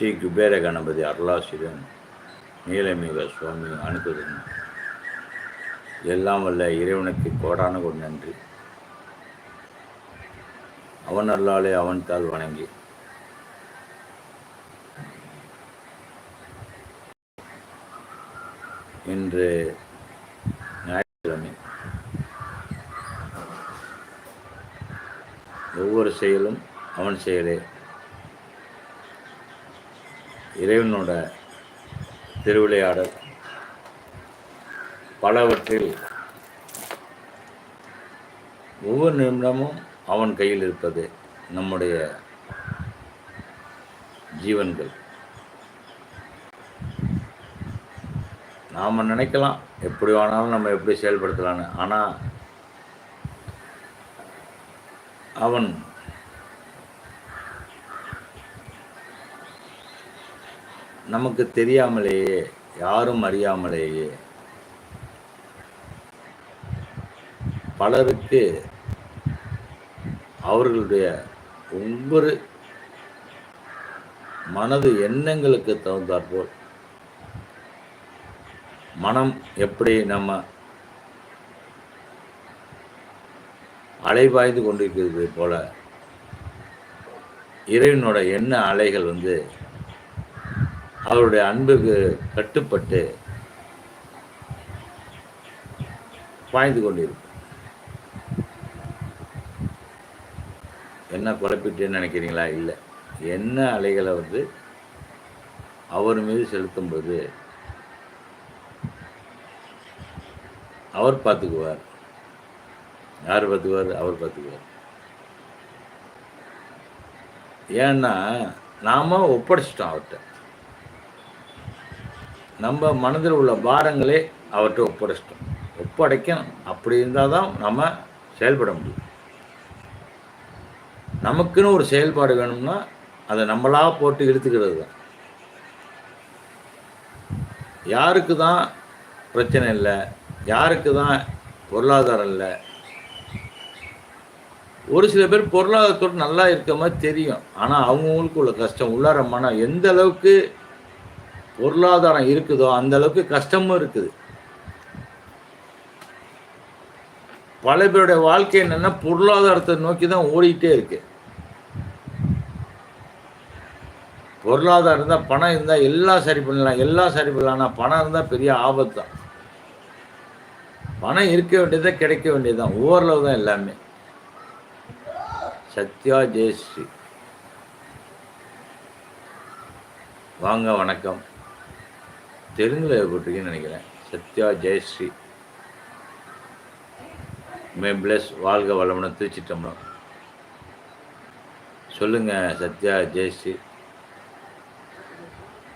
ஸ்ரீ குபேர கணபதி அருளாசிரியன் நீலமிக சுவாமி அனுப்புதன் எல்லாம் வல்ல இறைவனுக்கு கோடான கொண்டு நன்றி அவன் அல்லாலே அவன் தால் வணங்கி இன்று ஞாயிற்றுக்கிழமை ஒவ்வொரு செயலும் அவன் செயலே இறைவனோட திருவிளையாடல் பலவற்றில் ஒவ்வொரு நிமிடமும் அவன் கையில் இருப்பது நம்முடைய ஜீவன்கள் நாம் நினைக்கலாம் எப்படி வேணாலும் நம்ம எப்படி செயல்படுத்தலான்னு ஆனால் அவன் நமக்கு தெரியாமலேயே யாரும் அறியாமலேயே பலருக்கு அவர்களுடைய ஒவ்வொரு மனது எண்ணங்களுக்கு தகுந்தாற்போல் மனம் எப்படி நம்ம அலைபாய்ந்து கொண்டிருக்கிறது போல இறைவனோட எண்ண அலைகள் வந்து அவருடைய அன்புக்கு கட்டுப்பட்டு பாய்ந்து கொண்டிருக்கும் என்ன குழப்பிட்டுன்னு நினைக்கிறீங்களா இல்லை என்ன அலைகளை வந்து அவர் மீது செலுத்தும் போது அவர் பார்த்துக்குவார் யார் பார்த்துக்குவார் அவர் பார்த்துக்குவார் ஏன்னா நாம ஒப்படைச்சிட்டோம் அவர்கிட்ட நம்ம மனதில் உள்ள பாரங்களே அவற்றை ஒப்படைச்சிட்டோம் ஒப்படைக்கணும் அப்படி இருந்தால் தான் நம்ம செயல்பட முடியும் நமக்குன்னு ஒரு செயல்பாடு வேணும்னா அதை நம்மளாக போட்டு இழுத்துக்கிறது தான் யாருக்கு தான் பிரச்சனை இல்லை யாருக்கு தான் பொருளாதாரம் இல்லை ஒரு சில பேர் பொருளாதாரத்தோடு நல்லா இருக்க மாதிரி தெரியும் ஆனால் அவங்கவுங்களுக்கு உள்ள கஷ்டம் உள்ளார மனம் எந்த அளவுக்கு பொருளாதாரம் இருக்குதோ அந்த அளவுக்கு கஷ்டமும் இருக்குது பல பேருடைய வாழ்க்கை என்னென்னா பொருளாதாரத்தை நோக்கி தான் ஓடிக்கிட்டே இருக்கு பொருளாதாரம் இருந்தால் பணம் இருந்தால் எல்லாம் சரி பண்ணலாம் எல்லாம் சரி பண்ணலாம் ஆனால் பணம் இருந்தால் பெரிய ஆபத்து தான் பணம் இருக்க வேண்டியதாக கிடைக்க வேண்டியதுதான் ஓரளவு தான் எல்லாமே சத்யா ஜெயஸ்ரீ வாங்க வணக்கம் தெலுங்கில் போட்டிருக்கேன்னு நினைக்கிறேன் சத்யா ஜெயஸ்ரீ மே பிளஸ் வாழ்க வளமுடன் திருச்சிட்டம்பரம் சொல்லுங்கள் சத்யா ஜெயஸ்ரீ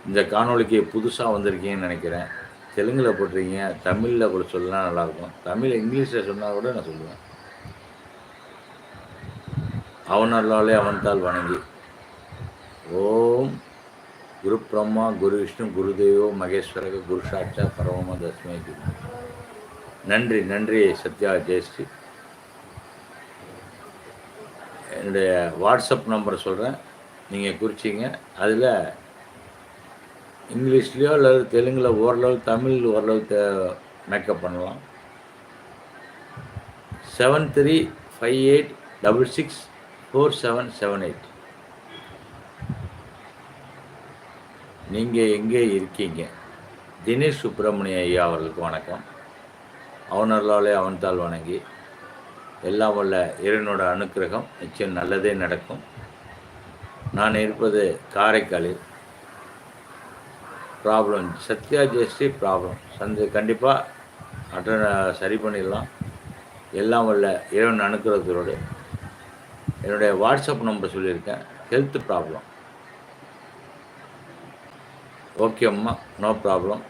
இந்த காணொலிக்கு புதுசாக வந்திருக்கீங்கன்னு நினைக்கிறேன் தெலுங்கில் போட்டிருக்கீங்க தமிழில் கூட சொல்லலாம் நல்லாயிருக்கும் தமிழ் இங்கிலீஷில் சொன்னால் கூட நான் சொல்லுவேன் அவன் அல்லாலே அவன் தால் வணங்கி ஓம் குரு பிரம்மா குரு விஷ்ணு குருதேவோ மகேஸ்வரக குரு சாட்சா பரம தஸ்மை நன்றி நன்றி சத்யா ஜெயஸ்ரீ என்னுடைய வாட்ஸ்அப் நம்பரை சொல்கிறேன் நீங்கள் குறிச்சிங்க அதில் இங்கிலீஷ்லேயோ அல்லது தெலுங்கில் ஓரளவு தமிழ் ஓரளவு மேக்கப் பண்ணலாம் seven three five eight double six four seven seven eight நீங்கள் எங்கே இருக்கீங்க தினேஷ் சுப்பிரமணிய ஐயா அவர்களுக்கு வணக்கம் அவனர்களாலே அவன்தால் வணங்கி எல்லாம் உள்ள இறைவனோட அனுக்கிரகம் நிச்சயம் நல்லதே நடக்கும் நான் இருப்பது காரைக்காலில் ப்ராப்ளம் சத்யா ஜெயஸ்ரீ ப்ராப்ளம் சந்த கண்டிப்பாக அட்டன் சரி பண்ணிடலாம் எல்லாம் உள்ள இறைவன் அனுக்கிறதோடு என்னுடைய வாட்ஸ்அப் நம்பர் சொல்லியிருக்கேன் health problem Okay, Amma, no problem.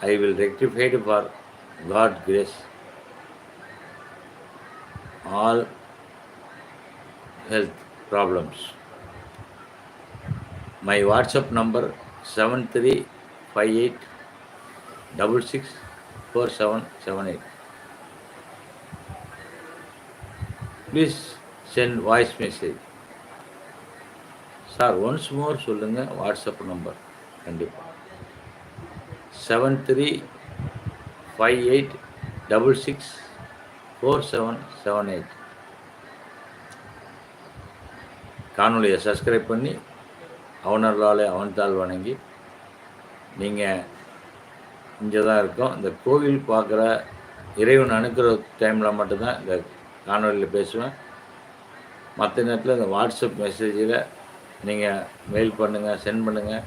I will rectify it for God's grace. All health problems. My WhatsApp number 7358664778. Please send voice message. Sir once more சொல்லுங்கள் வாட்ஸ்அப் நம்பர் கண்டிப்பாக seven three five eight double six four seven seven eight காணொலியை subscribe பண்ணி அவனர்களாலே அவன்தால் வணங்கி நீங்கள் இங்கே தான் இருக்கோம் இந்த கோவில் பார்க்குற இறைவன் அனுக்கிற டைமில் மட்டும்தான் இந்த காணொலியில் பேசுவேன் மற்ற நேரத்தில் இந்த வாட்ஸ்அப் மெசேஜில் நீங்கள் மெயில் பண்ணுங்கள் சென்ட் பண்ணுங்கள்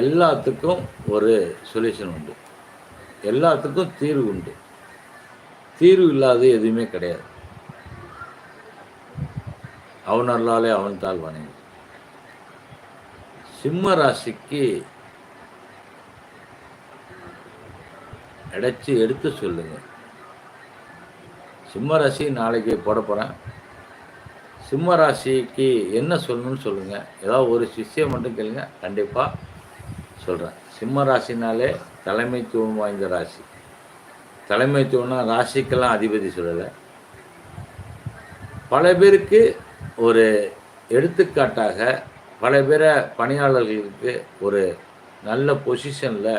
எல்லாத்துக்கும் ஒரு சொல்யூஷன் உண்டு எல்லாத்துக்கும் தீர்வு உண்டு தீர்வு இல்லாத எதுவுமே கிடையாது அவன் அவன் தாழ் வணங்கி சிம்ம ராசிக்கு அடைச்சி எடுத்து சொல்லுங்கள் சிம்ம ராசி நாளைக்கு போட போகிறேன் சிம்ம ராசிக்கு என்ன சொல்லணும்னு சொல்லுங்கள் ஏதாவது ஒரு சிஷ்யம் மட்டும் கேளுங்க கண்டிப்பாக சொல்கிறேன் சிம்ம ராசினாலே தலைமைத்துவம் வாய்ந்த ராசி தலைமைத்துவம்னா ராசிக்கெல்லாம் அதிபதி சொல்லலை பல பேருக்கு ஒரு எடுத்துக்காட்டாக பல பேரை பணியாளர்களுக்கு ஒரு நல்ல பொசிஷனில்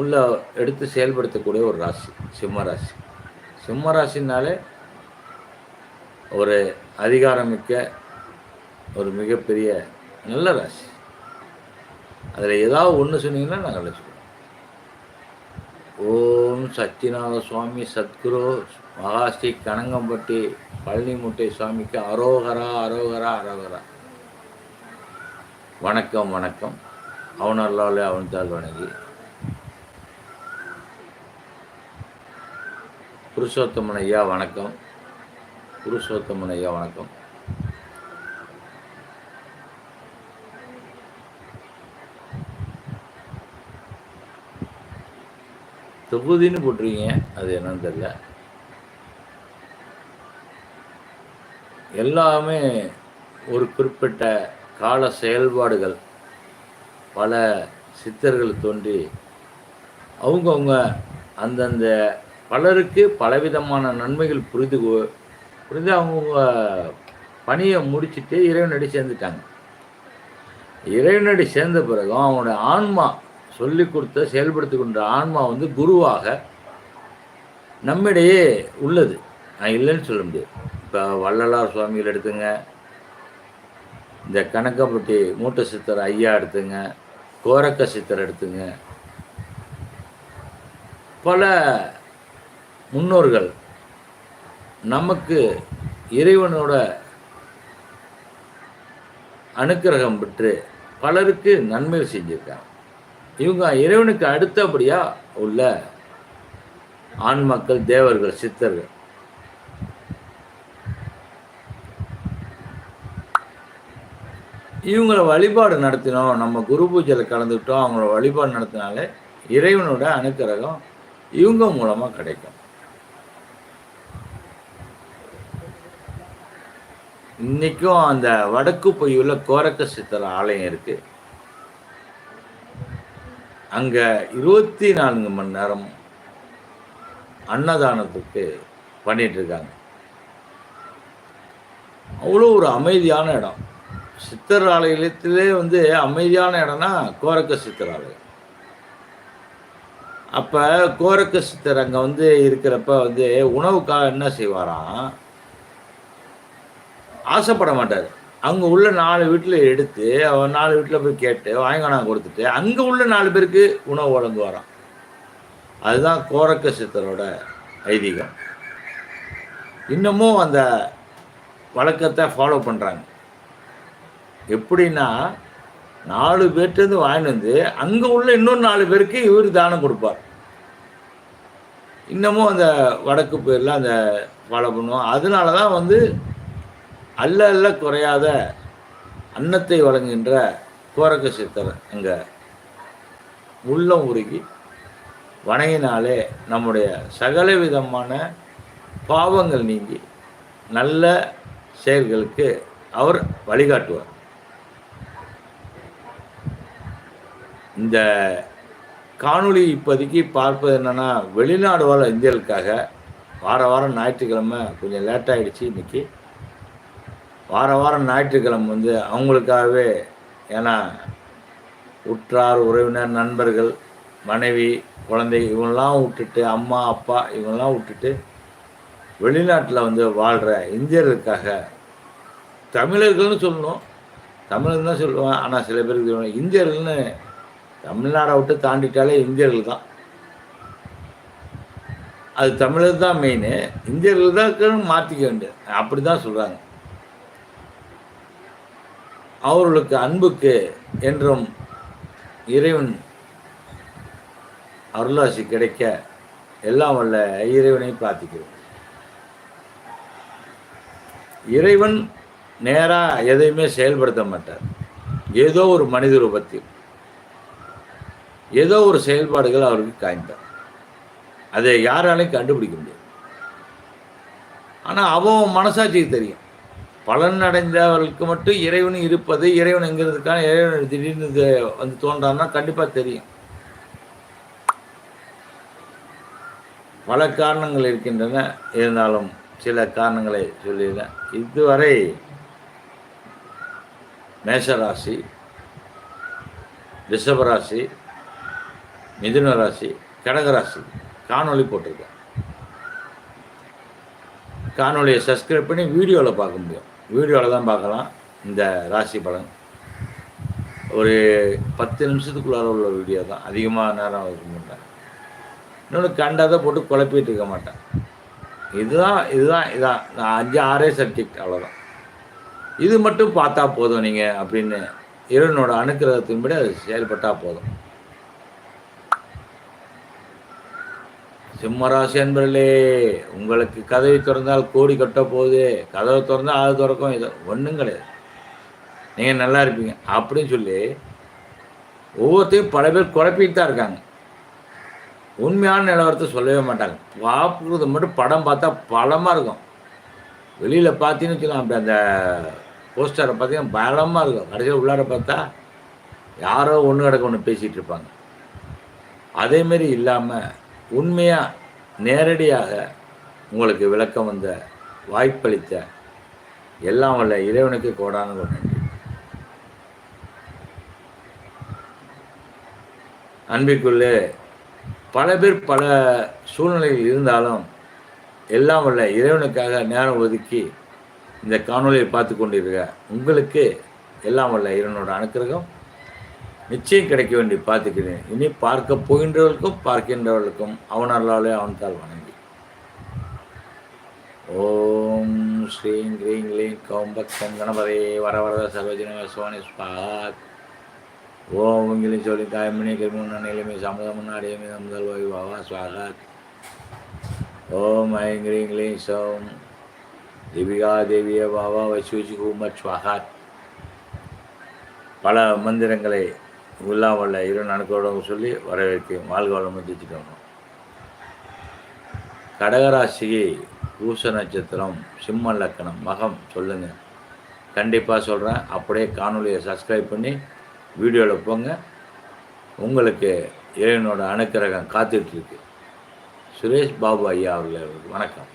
உள்ள எடுத்து செயல்படுத்தக்கூடிய ஒரு ராசி சிம்ம ராசி சிம்ம ராசினாலே ஒரு அதிகாரமிக்க ஒரு மிகப்பெரிய நல்ல ராசி அதில் ஏதாவது ஒன்று சொன்னீங்கன்னா நாங்கள் அழைச்சிக்கோம் ஓம் சத்யநாத சுவாமி சத்குரு மகாஸ்ரீ கனங்கம்பட்டி பழனிமுட்டை சுவாமிக்கு அரோகரா அரோகரா அரோகரா வணக்கம் வணக்கம் அவன் அல்லாலே அவன் தாழ் வணங்கி புருஷோத்தமன் ஐயா வணக்கம் புருஷோத்தமன் ஐயா வணக்கம் தொகுதின்னு போட்டிருக்கீங்க அது என்னன்னு தெரியல எல்லாமே ஒரு குறிப்பிட்ட கால செயல்பாடுகள் பல சித்தர்கள் தோன்றி அவங்கவுங்க அந்தந்த பலருக்கு பலவிதமான நன்மைகள் புரிந்து புரிஞ்சு அவங்க பணியை முடிச்சுட்டு இறைவனடி சேர்ந்துட்டாங்க இறைவனடி சேர்ந்த பிறகும் அவனுடைய ஆன்மா சொல்லி கொடுத்த செயல்படுத்தி கொண்ட ஆன்மா வந்து குருவாக நம்மிடையே உள்ளது நான் இல்லைன்னு சொல்ல முடியாது இப்போ வள்ளலார் சுவாமிகள் எடுத்துங்க இந்த கணக்கப்பட்டி மூட்ட சித்தர் ஐயா எடுத்துங்க கோரக்க சித்தர் எடுத்துங்க பல முன்னோர்கள் நமக்கு இறைவனோட அனுக்கிரகம் பெற்று பலருக்கு நன்மை செஞ்சுருக்காங்க இவங்க இறைவனுக்கு அடுத்தபடியாக உள்ள ஆண்மக்கள் தேவர்கள் சித்தர்கள் இவங்களை வழிபாடு நடத்தினோம் நம்ம குரு பூஜையில் கலந்துக்கிட்டோம் அவங்கள வழிபாடு நடத்தினாலே இறைவனோட அனுக்கிரகம் இவங்க மூலமாக கிடைக்கும் இன்றைக்கும் அந்த வடக்கு பொய்யுள்ள கோரக்க சித்தர் ஆலயம் இருக்குது அங்கே இருபத்தி நான்கு மணி நேரம் அன்னதானத்துக்கு பண்ணிகிட்ருக்காங்க அவ்வளோ ஒரு அமைதியான இடம் சித்தர் ஆலயத்திலே வந்து அமைதியான இடம்னா கோரக்க சித்தர் ஆலயம் அப்போ கோரக்க சித்தர் அங்கே வந்து இருக்கிறப்ப வந்து உணவுக்காக என்ன செய்வாராம் ஆசைப்பட மாட்டார் அங்கே உள்ள நாலு வீட்டில் எடுத்து அவன் நாலு வீட்டில் போய் கேட்டு வாங்கினா கொடுத்துட்டு அங்கே உள்ள நாலு பேருக்கு உணவு வரான் அதுதான் கோரக்க சித்தரோட ஐதீகம் இன்னமும் அந்த வழக்கத்தை ஃபாலோ பண்ணுறாங்க எப்படின்னா நாலு பேர்ட்டேருந்து வாங்கிட்டு வந்து அங்கே உள்ள இன்னொரு நாலு பேருக்கு இவர் தானம் கொடுப்பார் இன்னமும் அந்த வடக்கு பேரில் அந்த ஃபாலோ பண்ணுவோம் அதனால தான் வந்து அல்ல அல்ல குறையாத அன்னத்தை வழங்குகின்ற கோரக்க சித்தர் அங்கே உள்ளம் உருகி வணங்கினாலே நம்முடைய சகல விதமான பாவங்கள் நீங்கி நல்ல செயல்களுக்கு அவர் வழிகாட்டுவார் இந்த காணொளி இப்போதைக்கு பார்ப்பது என்னென்னா வெளிநாடு வாழ இந்தியர்களுக்காக வார வாரம் ஞாயிற்றுக்கிழமை கொஞ்சம் லேட்டாகிடுச்சு இன்றைக்கி வார வாரம் ஞாயிற்றுக்கிழமை வந்து அவங்களுக்காகவே ஏன்னா உற்றார் உறவினர் நண்பர்கள் மனைவி குழந்தை இவங்கெல்லாம் விட்டுட்டு அம்மா அப்பா இவங்கெல்லாம் விட்டுட்டு வெளிநாட்டில் வந்து வாழ்கிற இந்தியர்களுக்காக தமிழர்கள்னு சொல்லணும் தமிழர்கள் தான் சொல்லுவேன் ஆனால் சில பேருக்கு இந்தியர்கள்னு தமிழ்நாடை விட்டு தாண்டிட்டாலே இந்தியர்கள் தான் அது தமிழர் தான் மெயின் இந்தியர்கள் தான் மாற்றிக்க வேண்டியது அப்படி தான் சொல்கிறாங்க அவர்களுக்கு அன்புக்கு என்றும் இறைவன் அருளாசி கிடைக்க எல்லாம் வல்ல இறைவனை பிரார்த்திக்கிறோம் இறைவன் நேராக எதையுமே செயல்படுத்த மாட்டார் ஏதோ ஒரு மனித ரூபத்தில் ஏதோ ஒரு செயல்பாடுகள் அவருக்கு காய்ந்தார் அதை யாராலையும் கண்டுபிடிக்க முடியாது ஆனால் அவன் மனசாட்சிக்கு தெரியும் பலனடைந்தவர்களுக்கு மட்டும் இறைவன் இருப்பது இறைவன் எங்கிறதுக்கான இறைவன் திடீர்னு வந்து தோன்றான்னா கண்டிப்பாக தெரியும் பல காரணங்கள் இருக்கின்றன இருந்தாலும் சில காரணங்களை சொல்லியிருந்தேன் இதுவரை மேஷராசி ரிஷபராசி மிதுன ராசி கடகராசி காணொலி போட்டிருக்கேன் காணொலியை சப்ஸ்கிரைப் பண்ணி வீடியோவில் பார்க்க முடியும் வீடியோவில் தான் பார்க்கலாம் இந்த ராசி பலன் ஒரு பத்து நிமிஷத்துக்குள்ளார உள்ள வீடியோ தான் அதிகமாக நேரம் இருக்க மாட்டேன் இன்னொன்று கண்டதை போட்டு குழப்பிகிட்டு இருக்க மாட்டேன் இதுதான் இதுதான் இதான் நான் அஞ்சு ஆறே சப்ஜெக்ட் அவ்வளோதான் இது மட்டும் பார்த்தா போதும் நீங்கள் அப்படின்னு இறைவனோட அனுக்கிரகத்தின்படி அது செயல்பட்டால் போதும் சிம்மராசி அன்பர்களே உங்களுக்கு கதவை திறந்தால் கோடி கட்ட போகுது கதவை திறந்தால் அது திறக்கும் இது ஒன்றும் கிடையாது நீங்கள் நல்லா இருப்பீங்க அப்படின்னு சொல்லி ஒவ்வொருத்தையும் பல பேர் குழப்பிட்டு தான் இருக்காங்க உண்மையான நிலவரத்தை சொல்லவே மாட்டாங்க பார்க்குறது மட்டும் படம் பார்த்தா பலமாக இருக்கும் வெளியில் பார்த்தீங்கன்னு வச்சுக்கலாம் அப்படி அந்த போஸ்டரை பார்த்தீங்கன்னா பலமாக இருக்கும் கடைசியில் உள்ளார பார்த்தா யாரோ ஒன்று கிடக்க ஒன்று பேசிகிட்டு இருப்பாங்க அதேமாரி இல்லாமல் உண்மையாக நேரடியாக உங்களுக்கு விளக்கம் வந்த வாய்ப்பளித்த எல்லாம் வல்ல இறைவனுக்கு கோடான கொண்டு நன்றி அன்பிற்குள்ளே பல பேர் பல சூழ்நிலையில் இருந்தாலும் எல்லாம் வல்ல இறைவனுக்காக நேரம் ஒதுக்கி இந்த காணொலியை பார்த்து கொண்டிருக்க உங்களுக்கு எல்லாம் வல்ல இறைவனோட அனுக்கிரகம் நிச்சயம் கிடைக்க வேண்டி பார்த்துக்கிறேன் இனி பார்க்க போகின்றவர்களுக்கும் பார்க்கின்றவர்களுக்கும் அவனர்களாலே அவன்தால் வணங்கி ஓம் ஸ்ரீ கிரீம் கிளீம் கௌம்பக் கங்கணபதே வரவரத சர்வஜன சோனி ஸ்வாத் ஓம் உங்களின் சொல்லி தாய்மணி கிருமி நிலைமை சமுதம் அடையமே முதல் பாவா ஸ்வாகாத் ஓம் ஐம் கிரீம் கிளீம் சோம் திபிகா தேவிய பாபா வச்சு வச்சு குமர் ஸ்வாகாத் பல மந்திரங்களை உல்லாமல்ல இரு நடுக்கோடவும் சொல்லி வரவேற்க வாழ்க வளமும் தீச்சிட்டோம் கடகராசியை பூச நட்சத்திரம் சிம்ம லக்கணம் மகம் சொல்லுங்கள் கண்டிப்பாக சொல்கிறேன் அப்படியே காணொலியை சப்ஸ்கிரைப் பண்ணி வீடியோவில் போங்க உங்களுக்கு இறைவனோட அனுக்கிரகம் காத்துட்ருக்கு சுரேஷ் பாபு ஐயா அவர்கள் வணக்கம்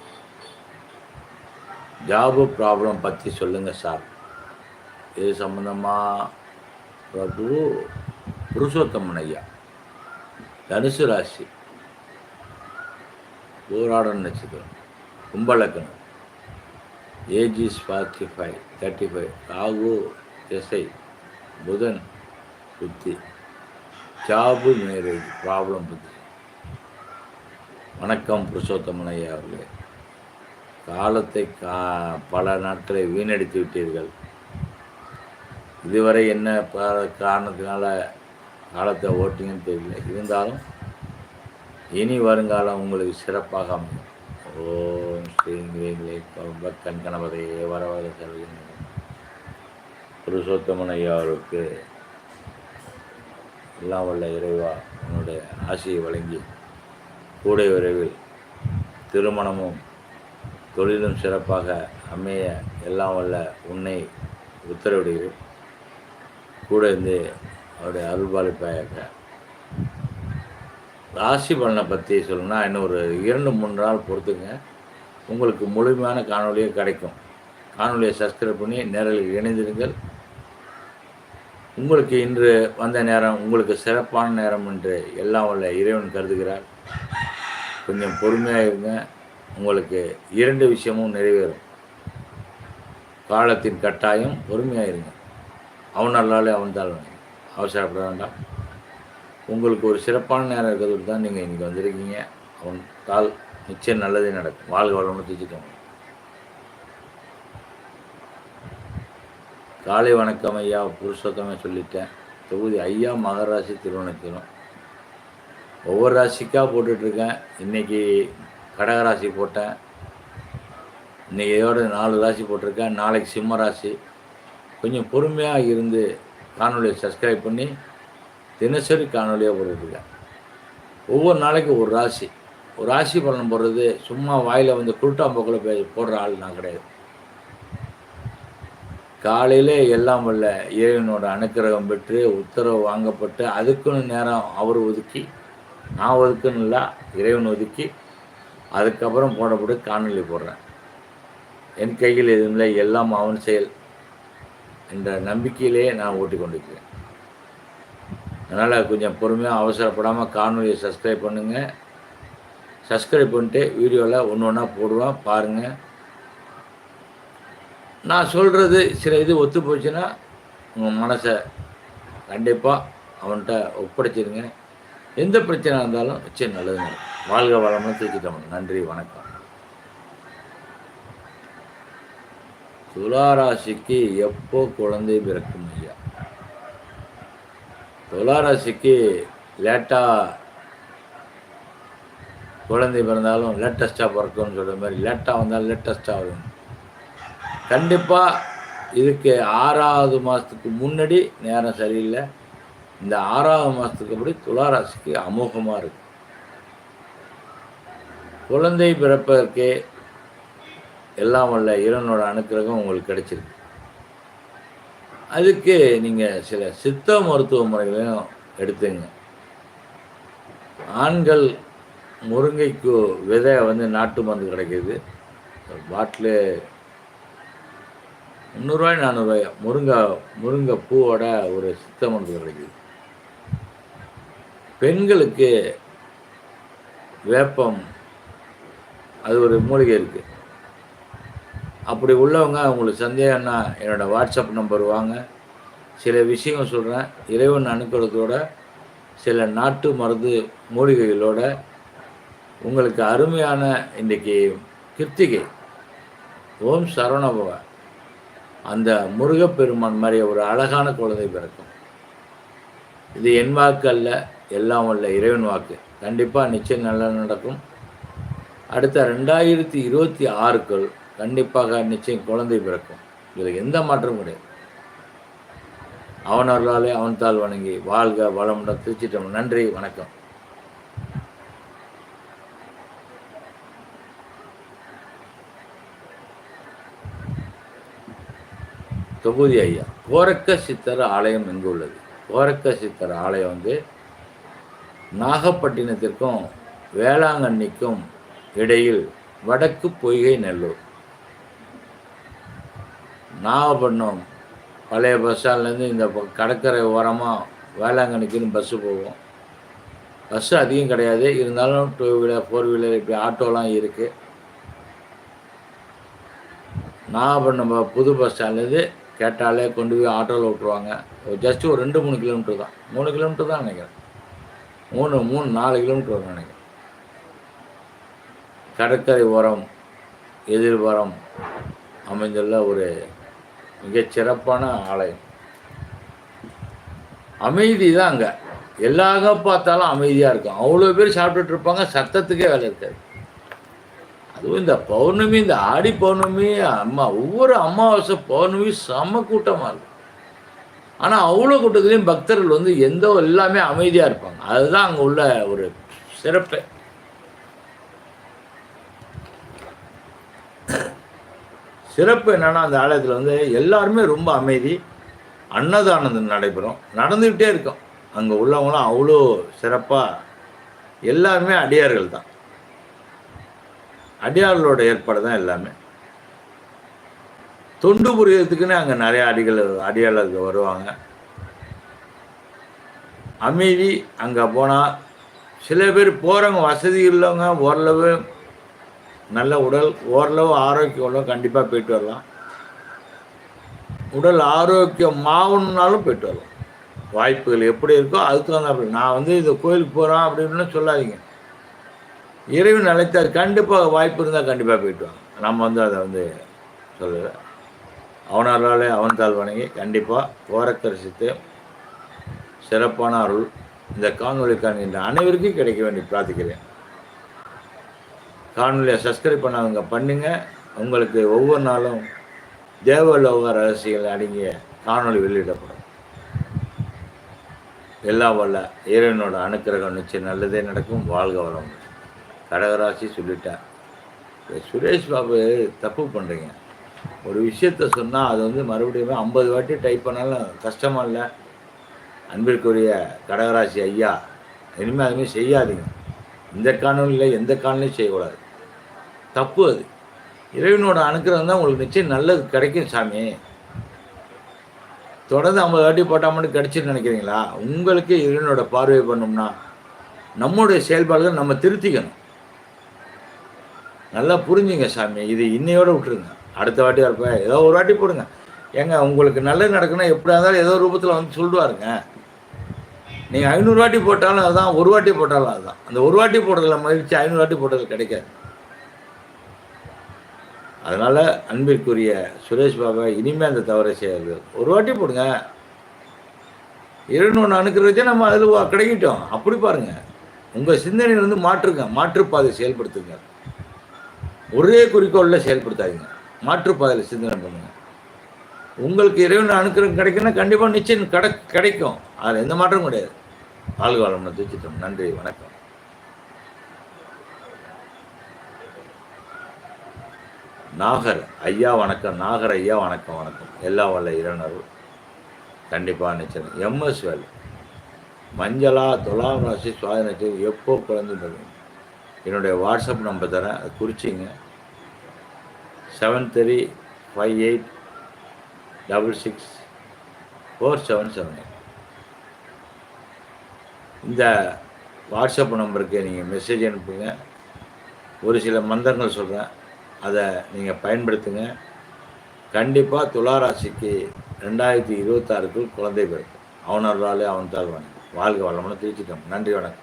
ஜாபு ப்ராப்ளம் பற்றி சொல்லுங்கள் சார் இது சம்மந்தமாக பிரபு புருஷோத்தமன் ஐயா தனுசு ராசி போராடம் நட்சத்திரம் கும்பலக்கணம் ages forty five thirty five Rahu திசை புதன் புத்தி ஜாபு நேரடி ப்ராப்ளம் புத்தி வணக்கம் புருஷோத்தமன் ஐயா அவர்களே காலத்தை கா பல நாட்களை வீணடித்து விட்டீர்கள் இதுவரை என்ன ப காரணத்தினால காலத்தை ஓட்டிங்கன்னு தெரியல இருந்தாலும் இனி வருங்காலம் உங்களுக்கு சிறப்பாக அமையும் ஓம் ரொம்ப கண் கணபதே வரவர செல்கின்ற புருஷோத்தமன் ஐயாவுக்கு எல்லாம் உள்ள இறைவா உன்னுடைய ஆசையை வழங்கி கூடை விரைவில் திருமணமும் தொழிலும் சிறப்பாக அமைய எல்லாம் உள்ள உன்னை உத்தரவிடுகிறேன் கூட இருந்து அவருடைய அருள்பாலிப்பாயாக ராசி பலனை பற்றி சொல்லணும்னா ஒரு இரண்டு மூணு நாள் பொறுத்துங்க உங்களுக்கு முழுமையான காணொலியே கிடைக்கும் காணொலியை சப்ஸ்கிரைப் பண்ணி நேரில் இணைந்திருங்கள் உங்களுக்கு இன்று வந்த நேரம் உங்களுக்கு சிறப்பான நேரம் என்று எல்லாம் உள்ள இறைவன் கருதுகிறார் கொஞ்சம் பொறுமையாக இருங்க உங்களுக்கு இரண்டு விஷயமும் நிறைவேறும் காலத்தின் கட்டாயம் பொறுமையாக இருங்க அவன் நல்லாலே அவன் தாழ்வனை அவசரப்பட வேண்டாம் உங்களுக்கு ஒரு சிறப்பான நேரம் இருக்கிறதுக்கு தான் நீங்கள் இன்றைக்கி வந்திருக்கீங்க அவன் தால் நிச்சயம் நல்லதே நடக்கும் வாழ்க வளம்னு தெரிஞ்சுக்கோங்க காலை வணக்கம் ஐயா புருஷோத்தமே சொல்லிட்டேன் தொகுதி ஐயா மகராசி திருவண்ணத்திலும் ஒவ்வொரு ராசிக்காக போட்டுட்ருக்கேன் இன்றைக்கி கடகராசி போட்டேன் இன்றைக்கி இதோட நாலு ராசி போட்டிருக்கேன் நாளைக்கு சிம்ம ராசி கொஞ்சம் பொறுமையாக இருந்து காணொலியை சப்ஸ்கிரைப் பண்ணி தினசரி காணொலியாக போடுறதுங்க ஒவ்வொரு நாளைக்கு ஒரு ராசி ஒரு ராசி பலன் போடுறது சும்மா வாயில் வந்து குருட்டாம்போக்கில் பே போடுற ஆள் நான் கிடையாது காலையிலே எல்லாம் வல்ல இறைவனோட அனுக்கிரகம் பெற்று உத்தரவு வாங்கப்பட்டு அதுக்குன்னு நேரம் அவர் ஒதுக்கி நான் ஒதுக்குன்னு இல்லை இறைவன் ஒதுக்கி அதுக்கப்புறம் போடப்பட்டு காணொலி போடுறேன் என் கையில் எதுவும் இல்லை எல்லாம் அவன் செயல் என்ற நம்பிக்கையிலேயே நான் ஓட்டி கொண்டிருக்கிறேன் அதனால் கொஞ்சம் பொறுமையாக அவசரப்படாமல் காணொலியை சப்ஸ்கிரைப் பண்ணுங்கள் சப்ஸ்கிரைப் பண்ணிட்டு வீடியோவில் ஒன்று ஒன்றா போடுவேன் பாருங்கள் நான் சொல்கிறது சில இது ஒத்து போச்சுன்னா உங்கள் மனசை கண்டிப்பாக அவன்கிட்ட ஒப்படைச்சிருங்க எந்த பிரச்சனை இருந்தாலும் சரி நல்லது வாழ்க வளமாக திருச்சி தமிழ் நன்றி வணக்கம் துளாராசிக்கு எப்போ குழந்தை பிறக்கும் ஐயா துளாராசிக்கு லேட்டாக குழந்தை பிறந்தாலும் லேட்டஸ்ட்டாக பிறக்கும்னு சொல்கிற மாதிரி லேட்டாக வந்தாலும் லேட்டஸ்ட்டாக வரும் கண்டிப்பாக இதுக்கு ஆறாவது மாதத்துக்கு முன்னாடி நேரம் சரியில்லை இந்த ஆறாவது மாதத்துக்கு அப்படி துளாராசிக்கு அமோகமாக இருக்கு குழந்தை பிறப்பதற்கே எல்லாம் வல்ல இறைவனோட அனுக்கிரகம் உங்களுக்கு கிடைச்சிருக்கு அதுக்கு நீங்கள் சில சித்த மருத்துவ முறைகளையும் எடுத்துங்க ஆண்கள் முருங்கைக்கு விதை வந்து நாட்டு மருந்து கிடைக்கிது பாட்டிலு முந்நூறுரூவாய் நானூறுரூவாய் முருங்கை முருங்கை பூவோட ஒரு சித்த மருந்து கிடைக்கிது பெண்களுக்கு வேப்பம் அது ஒரு மூலிகை இருக்குது அப்படி உள்ளவங்க அவங்களுக்கு சந்தேகம்னா என்னோடய வாட்ஸ்அப் நம்பர் வாங்க சில விஷயங்கள் சொல்கிறேன் இறைவன் அணுக்கிறதோட சில நாட்டு மருந்து மூலிகைகளோட உங்களுக்கு அருமையான இன்றைக்கி கிருத்திகை ஓம் சரவணபவ அந்த முருகப்பெருமான் மாதிரி ஒரு அழகான குழந்தை பிறக்கும் இது என் வாக்கு அல்ல எல்லாம் அல்ல இறைவன் வாக்கு கண்டிப்பாக நிச்சயம் நல்லா நடக்கும் அடுத்த ரெண்டாயிரத்தி இருபத்தி ஆறுக்குள் கண்டிப்பாக நிச்சயம் குழந்தை பிறக்கும் இதில் எந்த மாற்றமும் கிடையாது அவனர்களாலே அவன் வணங்கி வாழ்க வளமுடன் திருச்சிட்டம் நன்றி வணக்கம் தொகுதி ஐயா கோரக்க சித்தர் ஆலயம் எங்கு உள்ளது கோரக்க சித்தர் ஆலயம் வந்து நாகப்பட்டினத்திற்கும் வேளாங்கண்ணிக்கும் இடையில் வடக்கு பொய்கை நெல்லூர் நாகப்பட்டினம் பழைய பஸ் ஸ்டாண்ட்லேருந்து இந்த கடற்கரை ஓரமாக வேளாங்கண்ணிக்குன்னு பஸ்ஸு போவோம் பஸ்ஸு அதிகம் கிடையாது இருந்தாலும் டூ வீலர் ஃபோர் வீலர் இப்படி ஆட்டோலாம் இருக்குது நாகப்பட்டினம் புது பஸ் ஸ்டாண்ட்லேருந்து கேட்டாலே கொண்டு போய் ஆட்டோவில் விட்ருவாங்க ஜஸ்ட்டு ஒரு ரெண்டு மூணு கிலோமீட்டர் தான் மூணு கிலோமீட்டர் தான் நினைக்கிறேன் மூணு மூணு நாலு கிலோமீட்டர் வரும் நினைக்கிறேன் கடற்கரை ஓரம் எதிர்வரம் அமைந்துள்ள ஒரு மிகச் சிறப்பான ஆலயம் அமைதி தான் அங்கே எல்லாக பார்த்தாலும் அமைதியாக இருக்கும் அவ்வளோ பேர் சாப்பிட்டுட்டு இருப்பாங்க சத்தத்துக்கே வேலை இருக்காது அதுவும் இந்த பௌர்ணமி இந்த ஆடி பௌர்ணமி அம்மா ஒவ்வொரு அமாவாசை பௌர்ணமி செம கூட்டமாக இருக்கும் ஆனால் அவ்வளோ கூட்டத்துலேயும் பக்தர்கள் வந்து எந்த எல்லாமே அமைதியாக இருப்பாங்க அதுதான் அங்கே உள்ள ஒரு சிறப்பு சிறப்பு என்னென்னா அந்த ஆலயத்தில் வந்து எல்லாருமே ரொம்ப அமைதி அன்னதானந்தம் நடைபெறும் நடந்துக்கிட்டே இருக்கும் அங்கே உள்ளவங்களாம் அவ்வளோ சிறப்பாக எல்லாருமே அடியார்கள் தான் அடியார்களோட ஏற்பாடு தான் எல்லாமே தொண்டு புரியறதுக்குன்னு அங்கே நிறைய அடிகள் அடியாளர்கள் வருவாங்க அமைதி அங்கே போனால் சில பேர் போகிறவங்க வசதி உள்ளவங்க ஓரளவு நல்ல உடல் ஓரளவு ஆரோக்கியம் உள்ள கண்டிப்பாக போயிட்டு வரலாம் உடல் ஆரோக்கியம் மாவுன்னாலும் போயிட்டு வரலாம் வாய்ப்புகள் எப்படி இருக்கோ அதுக்கு அப்படி நான் வந்து இந்த கோயிலுக்கு போகிறேன் அப்படின்னு சொல்லாதீங்க இறைவு நிலைத்த கண்டிப்பாக வாய்ப்பு இருந்தால் கண்டிப்பாக போயிட்டு வாங்க நம்ம வந்து அதை வந்து சொல்லலை அவனாலே அவன் தால் வணங்கி கண்டிப்பாக ஓரக்கரிசித்து சிறப்பான அருள் இந்த காணொலி காண்கின்ற அனைவருக்கும் கிடைக்க வேண்டி பிரார்த்திக்கிறேன் காணொலியை சப்ஸ்கிரைப் பண்ணாதவங்க பண்ணுங்கள் உங்களுக்கு ஒவ்வொரு நாளும் தேவலோக ரகசியங்கள் அடங்கிய காணொலி வெளியிடப்படும் எல்லா வல்ல இறைவனோட அனுக்கிரகம் நிச்சயம் நல்லதே நடக்கும் வாழ்க வளம் கடகராசி சொல்லிட்டேன் சுரேஷ் பாபு தப்பு பண்ணுறீங்க ஒரு விஷயத்த சொன்னால் அது வந்து மறுபடியும் ஐம்பது வாட்டி டைப் பண்ணாலும் கஷ்டமாக இல்லை அன்பிற்குரிய கடகராசி ஐயா இனிமேல் அதுமாதிரி செய்யாதீங்க இந்த காணொலியில் எந்த காணொலியும் செய்யக்கூடாது தப்பு அது இறைவனோட அனுக்கிறம் தான் உங்களுக்கு நிச்சயம் நல்லது கிடைக்கும் சாமி தொடர்ந்து ஐம்பது வாட்டி போட்டால் மட்டும் கிடைச்சிருன்னு நினைக்கிறீங்களா உங்களுக்கு இறைவனோட பார்வை பண்ணோம்னா நம்முடைய செயல்பாடுகள் நம்ம திருத்திக்கணும் நல்லா புரிஞ்சுங்க சாமி இது இன்னையோட விட்டுருங்க அடுத்த வாட்டி வரப்ப ஏதோ ஒரு வாட்டி போடுங்க ஏங்க உங்களுக்கு நல்லது நடக்கணும் எப்படியா இருந்தாலும் ஏதோ ரூபத்தில் வந்து சொல்லுவாருங்க நீங்கள் ஐநூறு வாட்டி போட்டாலும் அதுதான் ஒரு வாட்டி போட்டாலும் அதுதான் அந்த ஒரு வாட்டி போடுறதுல மகிழ்ச்சி ஐநூறு வாட்டி போட்டது கிடைக்காது அதனால் அன்பிற்குரிய சுரேஷ் பாபா இனிமேல் அந்த தவறை செய்யாது ஒரு வாட்டி போடுங்க இருநூறு அணுக்கிறதே நம்ம அதில் கிடைக்கிட்டோம் அப்படி பாருங்கள் உங்கள் சிந்தனையிலிருந்து மாற்றுங்க மாற்றுப்பாதை செயல்படுத்துங்க ஒரே குறிக்கோளில் செயல்படுத்தாதீங்க மாற்றுப்பாதையில் சிந்தனை பண்ணுங்கள் உங்களுக்கு இறைவன் அனுக்கிறம் கிடைக்குன்னா கண்டிப்பாக நிச்சயம் கிடை கிடைக்கும் அதில் எந்த மாற்றமும் கிடையாது ஆள்காலம் வச்சுட்டோம் நன்றி வணக்கம் நாகர் ஐயா வணக்கம் நாகர் ஐயா வணக்கம் வணக்கம் எல்லா வல்ல இரணரும் கண்டிப்பாக நிச்சயம் எம்எஸ் வேல் மஞ்சளா துலாம் ராசி சுவாதினத்தில் எப்போ குழந்தை தரும் என்னுடைய வாட்ஸ்அப் நம்பர் தரேன் அது குறிச்சிங்க seven three five eight double six four seven seven eight இந்த வாட்ஸ்அப் நம்பருக்கு நீங்கள் மெசேஜ் அனுப்புங்க ஒரு சில மந்திரங்கள் சொல்கிறேன் அதை நீங்கள் பயன்படுத்துங்க கண்டிப்பாக துளாராசிக்கு ரெண்டாயிரத்தி இருபத்தாறுக்குள் குழந்தை பிறக்கும் அவனர்களாலே அவன் தாழ்வானி வாழ்க வளமுன்னு திருச்சிட்டோம் நன்றி வணக்கம்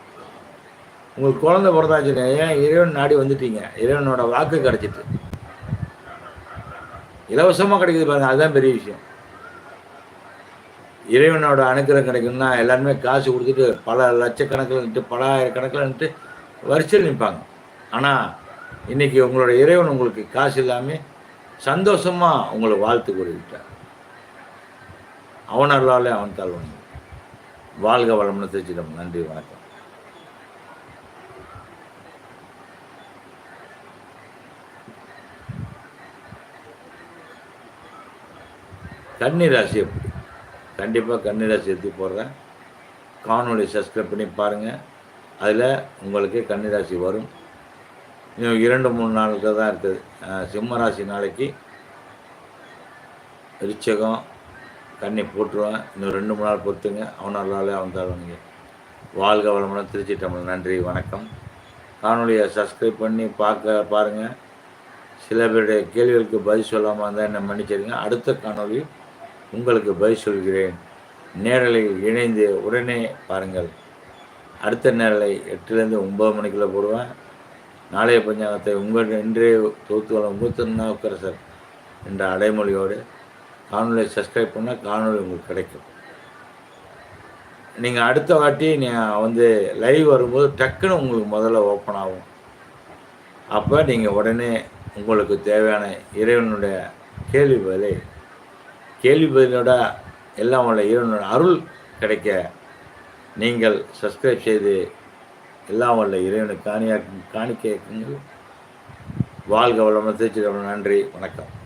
உங்களுக்கு குழந்தை பிறந்தாச்சுங்க ஏன் இறைவன் நாடி வந்துட்டீங்க இறைவனோட வாக்கு கிடச்சிட்டு இலவசமாக கிடைக்குது பாருங்க அதுதான் பெரிய விஷயம் இறைவனோட அனுக்கிறம் கிடைக்கும்னா எல்லாருமே காசு கொடுத்துட்டு பல லட்சக்கணக்கில் நின்று பல ஆயிரக்கணக்கில் நின்று வரிசையில் நிற்பாங்க ஆனால் இன்றைக்கி உங்களோட இறைவன் உங்களுக்கு காசு இல்லாமல் சந்தோஷமாக உங்களை வாழ்த்து கூறிவிட்டார் அவன் அருளாலே அவன் தாழ்வாங்க வாழ்க வளம்னு தெரிஞ்சிடம் நன்றி வணக்கம் கன்னி ராசி எப்படி கண்டிப்பாக கன்னி ராசி எடுத்து போடுறேன் காணொலி சப்ஸ்கிரைப் பண்ணி பாருங்கள் அதில் உங்களுக்கு கன்னி வரும் இன்னும் இரண்டு மூணு நாளுக்கு தான் இருக்குது சிம்மராசி நாளைக்கு ரிச்சகம் கண்ணி போட்டுருவேன் இன்னும் ரெண்டு மூணு நாள் பொறுத்துங்க அவனாலே அவன் தருவாங்க வாழ்க வளமுடன் திருச்சி தமிழ் நன்றி வணக்கம் காணொலியை சப்ஸ்கிரைப் பண்ணி பார்க்க பாருங்கள் சில பேருடைய கேள்விகளுக்கு பதில் சொல்லாமல் இருந்தால் என்ன மன்னிச்சிருங்க அடுத்த காணொலி உங்களுக்கு பதில் சொல்கிறேன் நேரலை இணைந்து உடனே பாருங்கள் அடுத்த நேரலை எட்டுலேருந்து ஒம்பது மணிக்குள்ளே போடுவேன் நாளைய பஞ்சாங்கத்தை உங்கள் இன்றே தொகுத்துள்ள சார் என்ற அடைமொழியோடு காணொலியை சப்ஸ்கிரைப் பண்ணால் காணொலி உங்களுக்கு கிடைக்கும் நீங்கள் அடுத்த வாட்டி நீங்கள் வந்து லைவ் வரும்போது டக்குன்னு உங்களுக்கு முதல்ல ஓப்பன் ஆகும் அப்போ நீங்கள் உடனே உங்களுக்கு தேவையான இறைவனுடைய கேள்வி பதிலை கேள்வி பதிலோட எல்லாம் உள்ள இறைவனுடைய அருள் கிடைக்க நீங்கள் சப்ஸ்கிரைப் செய்து எல்லாம் வல்ல இறைவனுக்கு காணியாக்கும் காணிக்கையாக்குங்கள் வாழ்க வளமுடன் திருச்சி நன்றி வணக்கம்